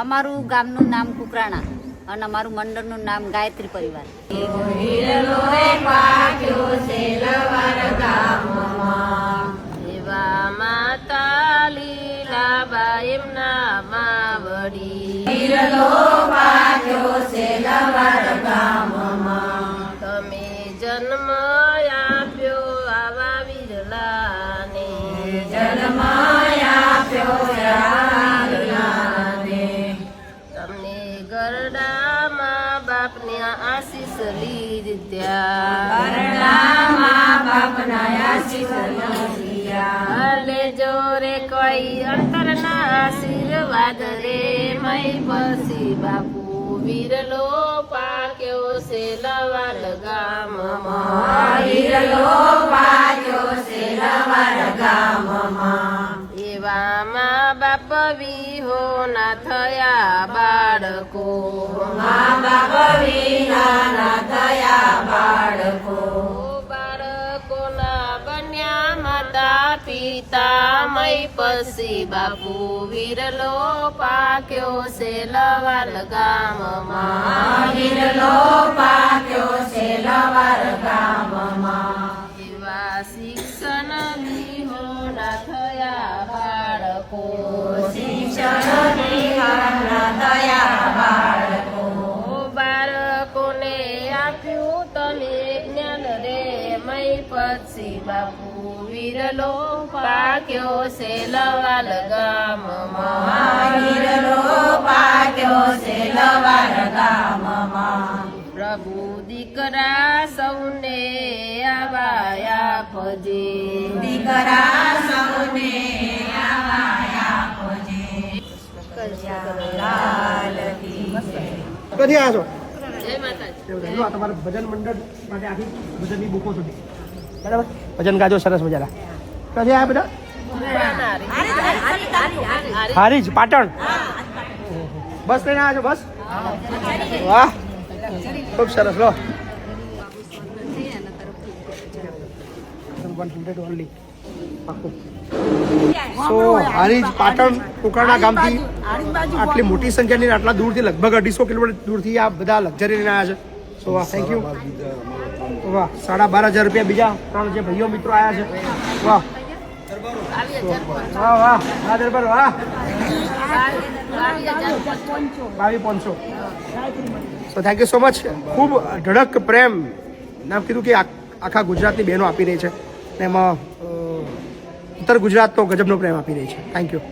અમારું ગામનું નામ કુકરાણા અને અમારું મંડળનું નામ ગાયત્રી પરિવાર. એવા માતા લીલાબા એમના માવડી. બાપને આશીષ લીધ્યા. લેજો રે કોઈ અંતરના આશીર્વાદ રે મય બસી બાપુ વિરલો પાક્યો છે લવાલ ગામમાં. વિરલો પાક્યો છે લવાલ ગામમાં. એવામાં બાપ વિહો ના થયા બાળકો. મા બાપ વિના ના થયા બાળકો બાળકોના બન્યા માતા પિતા મય પછી બાપુ વિરલો પાક્યો છે લવાલ ગામમાં. વિરલો શિક્ષણ વિહોણા થયા બાળકો. શિક્ષણ વિહોણા આપ્યું તમે જ્ઞાન રે, મય પછી બાપુ વિરલો પાક્યો છે લવાલ ગામમાં વિરલો પાક્યો છે લવાલ ભજે દીકરા સૌને ક્યાંથી આવ્યા છો તમારા ભજન મંડળ માટે આખી ભજનની બુકો સુધી. બરાબર? ભજન ગાજો સરસ મજાના. ક્યાંથી આવ્યા બધા? હારીજ પાટણ. બસ લઈને આવ્યા છો બસ? વાહ. ખૂબ સરસ લો. ઓનલી પાક્કું સો હારીજ પાટણ કોકરણા ગામથી આટલી મોટી સંખ્યાની આટલા દૂરથી લગભગ અઢીસો કિલોમીટર દૂરથી આ બધા લક્ઝરી લઈને આવ્યા છે. સો વાહ થેન્ક યુ વાહ સાડા બાર હજાર રૂપિયા બીજા ત્રણ જે ભાઈઓ મિત્રો આવ્યા છે. વાહ. વાહ વાહ વાહ દરબાર વાહ. બાવી પાંચસો. So thank you so much ખૂબ ધડક પ્રેમ. નામ કીધું કે આ- આખા ગુજરાતની બહેનો આપી રહી છે. ને એમાં ઉત્તર ગુજરાતનો ગજબનો પ્રેમ આપી રહી છે. Thank you